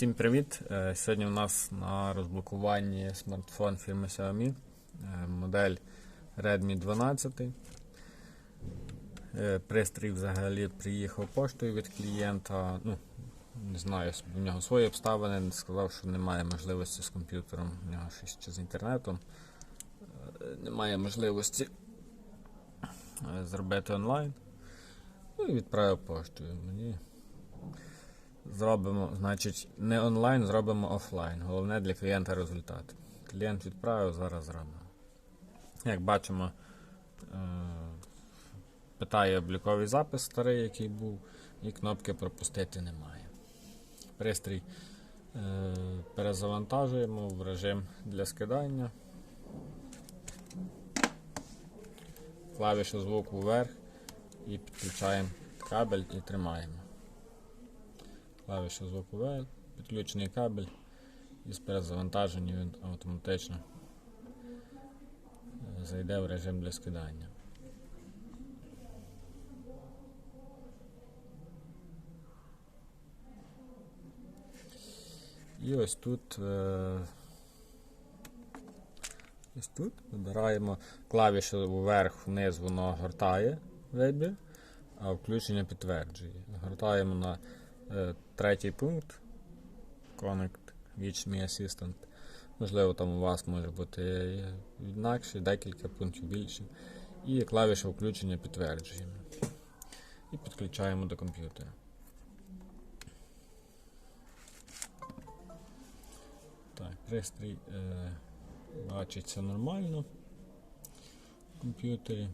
Всім привіт! Е, Сьогодні у нас на розблокуванні смартфон фірми Xiaomi, е, модель Redmi 12. Е, Пристрій взагалі приїхав поштою від клієнта. Ну, не знаю, в нього свої обставини. Сказав, що немає можливості з комп'ютером, у нього щось чи з інтернетом. Немає можливості зробити онлайн. Ну і відправив поштою. Мені Зробимо, значить, не онлайн, зробимо офлайн. Головне для клієнта результат. Клієнт відправив, зараз зробимо. Як бачимо, е, питає обліковий запис старий, який був, і кнопки пропустити немає. Пристрій е, перезавантажуємо в режим для скидання. Клавішу звуку вверх і підключаємо кабель і тримаємо клавіша звуку V, підключений кабель і з перезавантаження він автоматично е, зайде в режим для скидання. І ось тут е, ось тут вибираємо клавішу вверх вниз воно гортає вибір, а включення підтверджує. Гортаємо на Третій пункт Connect Reach Me Assistant. Можливо, там у вас може бути інакше, декілька пунктів більше. І клавіша включення підтверджуємо. І підключаємо до комп'ютера. Так, пристрій е, бачиться нормально в комп'ютері.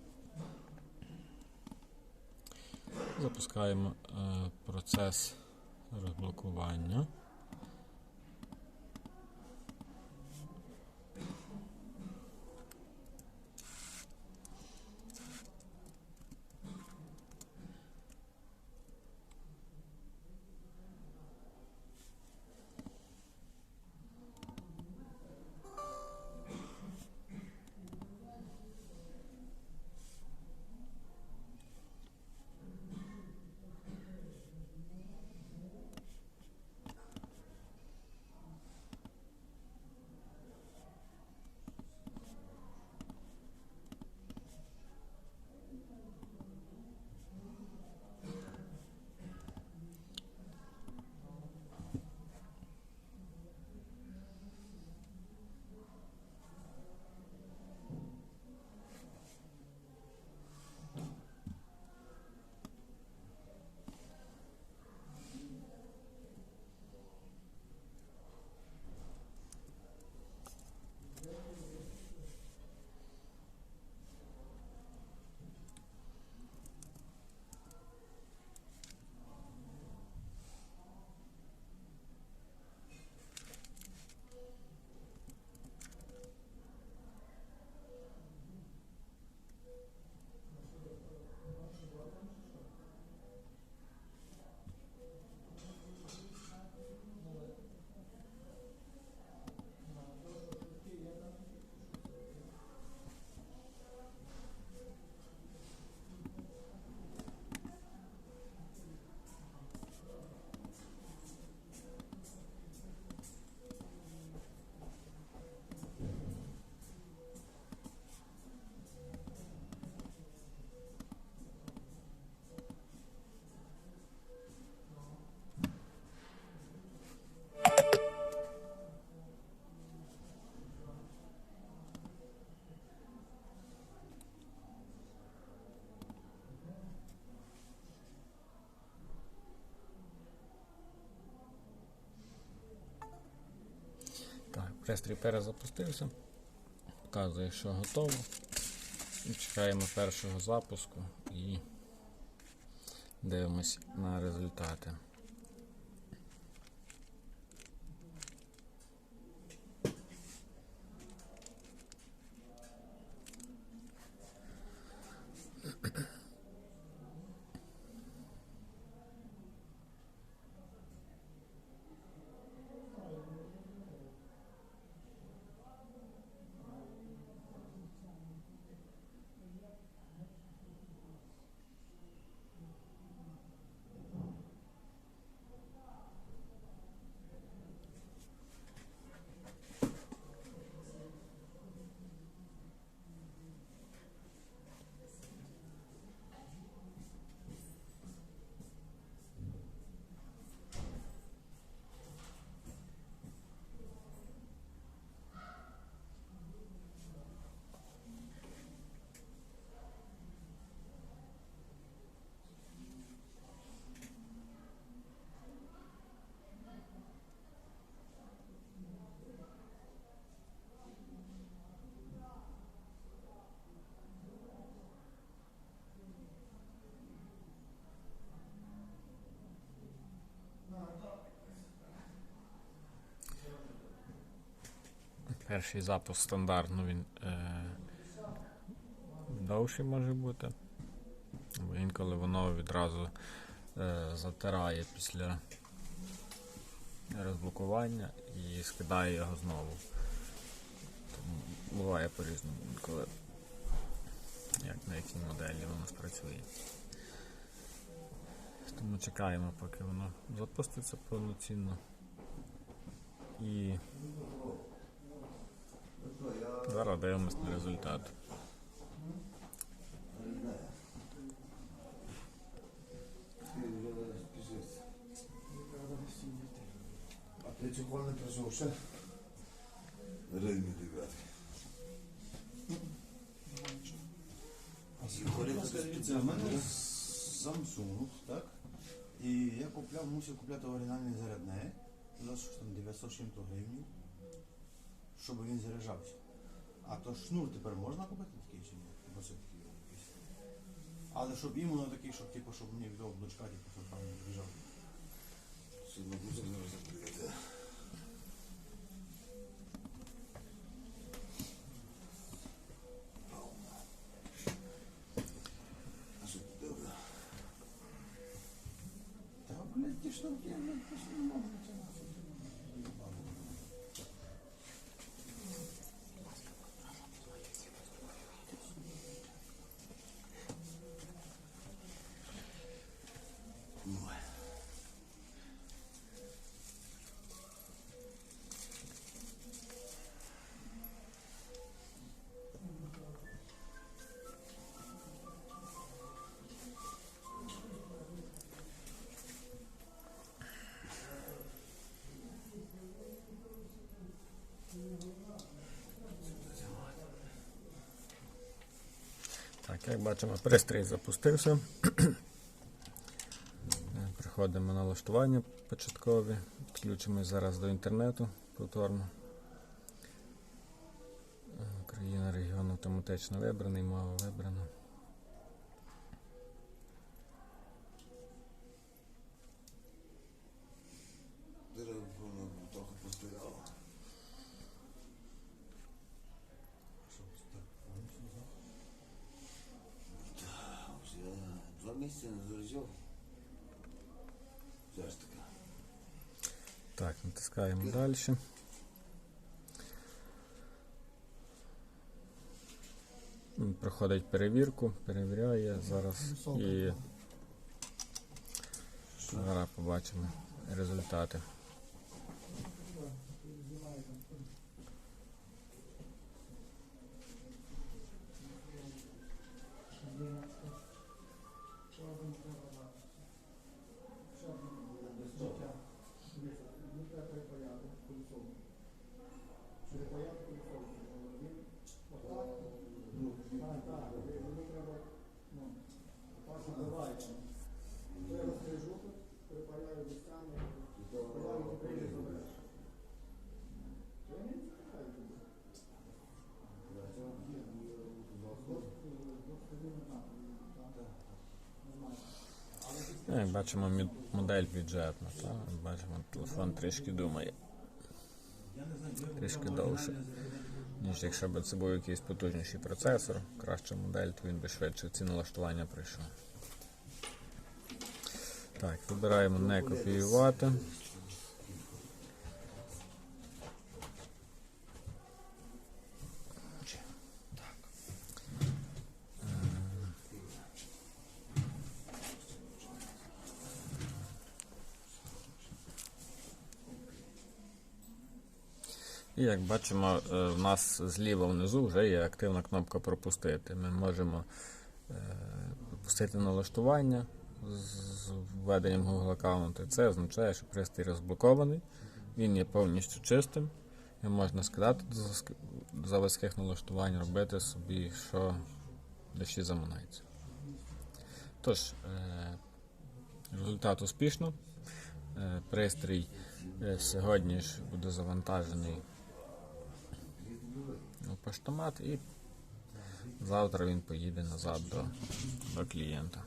Запускаємо е, процес розблокування. Пристрій перезапустився. Показує, що готово. І чекаємо першого запуску і дивимось на результати. Перший запуск стандартно він е, довший може бути. Інколи воно відразу е, затирає після розблокування і скидає його знову. Тому буває по-різному, інколи як на якій моделі воно спрацює. Тому чекаємо, поки воно запуститься повноцінно. І зараз дивимось на результат. А ти чого не прийшов ще? Рівні дев'ятки. В мене Samsung, так? І я купляв, мусив купляти оригінальний зарядний за що там 900 з чим-то гривень, щоб він заряджався. А то шнур тепер можна купити такий чи ні? Бо це такий якийсь. Але щоб іменно такий, щоб типу, щоб мені віддав дочка, типу, щоб там не біжав. Сьогодні буде не розповідати. Та, блядь, ті штуки, блядь, Так, як бачимо, пристрій запустився. Е, Приходимо на налаштування початкові. Підключимось зараз до інтернету повторно. Україна регіон автоматично вибраний, мова вибрана. Дерево воно трохи постояло. Що, так, вони що за? Та, ось Я два Все ж таки. Так, натискаємо далі. Проходить перевірку, перевіряє зараз і зараз побачимо результати. Ну, Як бачимо, модель бюджетна. Та? Бачимо, телефон трішки думає. Трішки довше. Ніж якщо б це був якийсь потужніший процесор, краща модель, то він би швидше ці налаштування пройшов. Так, вибираємо не копіювати. І як бачимо, е, в нас зліва внизу вже є активна кнопка пропустити. Ми можемо е, пропустити налаштування з введенням Google аккаунту. Це означає, що пристрій розблокований, він є повністю чистим. І можна скидати до заводських налаштувань, робити собі, що душі заманається. Тож, е, результат успішно. Е, Пристрій е, сьогодні ж буде завантажений поштомат і завтра він поїде назад до, до клієнта.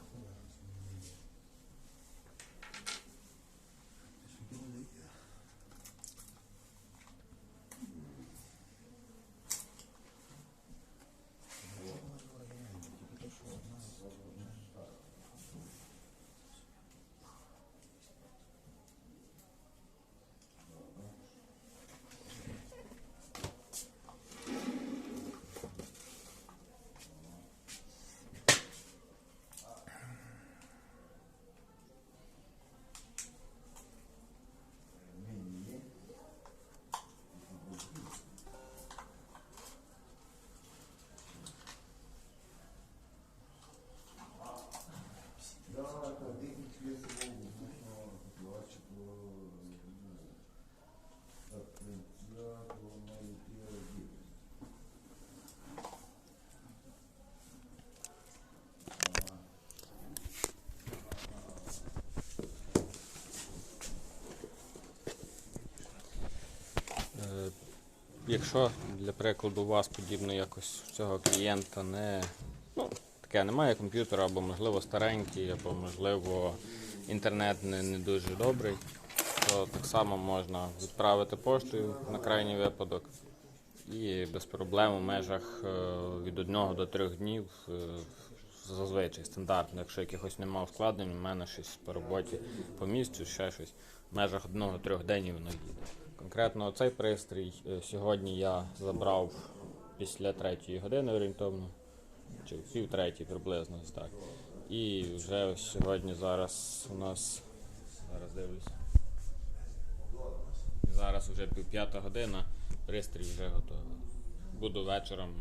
Якщо для прикладу у вас подібно якось в цього клієнта не ну, таке немає комп'ютера, або можливо старенький, або можливо інтернет не, не дуже добрий, то так само можна відправити поштою на крайній випадок. І без проблем у межах е, від 1 до 3 днів е, зазвичай стандартно, якщо якихось немає ускладнень, у мене щось по роботі по місцю, ще щось. В межах 1-3 днів воно їде. Конкретно цей пристрій е, сьогодні я забрав після 3 години орієнтовно, чи пів третій приблизно так. І вже сьогодні зараз у нас зараз дивлюся. Зараз вже пів п'ята година, пристрій вже готовий. Буду вечором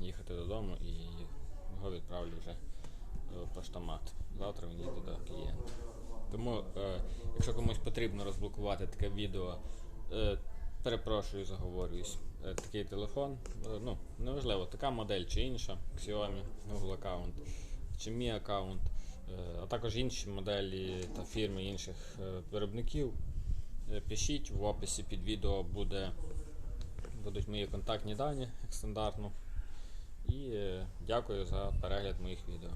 їхати додому і його відправлю вже в поштомат. Завтра він їде до клієнта. Тому, е, якщо комусь потрібно розблокувати таке відео, е, перепрошую, заговорююсь. Е, такий телефон, е, ну, неважливо, така модель чи інша, Xiaomi, Google аккаунт, чи Mi аккаунт, е, а також інші моделі та фірми інших е, виробників. Е, Пишіть в описі під відео буде, будуть мої контактні дані, як стандартно. І е, дякую за перегляд моїх відео.